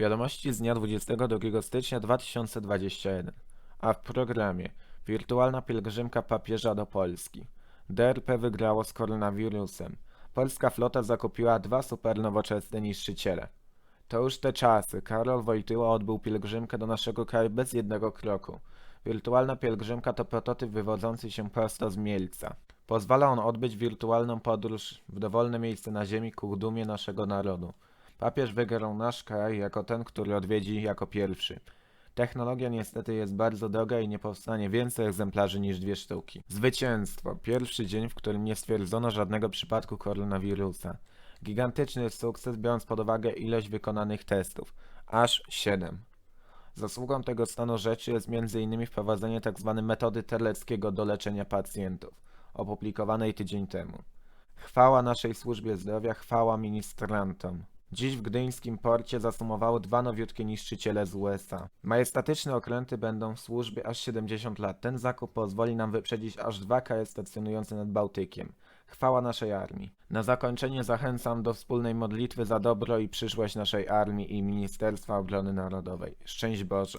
Wiadomości z dnia 22 stycznia 2021. A w programie Wirtualna pielgrzymka papieża do Polski. DRP wygrało z koronawirusem. Polska flota zakupiła dwa supernowoczesne niszczyciele. To już te czasy. Karol Wojtyła odbył pielgrzymkę do naszego kraju bez jednego kroku. Wirtualna pielgrzymka to prototyp wywodzący się prosto z Mielca. Pozwala on odbyć wirtualną podróż w dowolne miejsce na ziemi ku dumie naszego narodu. Papież wygrał nasz kraj jako ten, który odwiedzi jako pierwszy. Technologia niestety jest bardzo droga i nie powstanie więcej egzemplarzy niż dwie sztuki. Zwycięstwo. Pierwszy dzień, w którym nie stwierdzono żadnego przypadku koronawirusa. Gigantyczny sukces, biorąc pod uwagę ilość wykonanych testów. Aż 7. Zasługą tego stanu rzeczy jest m.in. wprowadzenie tzw. metody terleckiego do leczenia pacjentów, opublikowanej tydzień temu. Chwała naszej służbie zdrowia, chwała ministrantom. Dziś w gdyńskim porcie zasumowały dwa nowiutkie niszczyciele z USA. Majestatyczne okręty będą w służbie aż 70 lat. Ten zakup pozwoli nam wyprzedzić aż dwa kraje stacjonujące nad Bałtykiem. Chwała naszej armii. Na zakończenie zachęcam do wspólnej modlitwy za dobro i przyszłość naszej armii i Ministerstwa Obrony Narodowej. Szczęść Boże.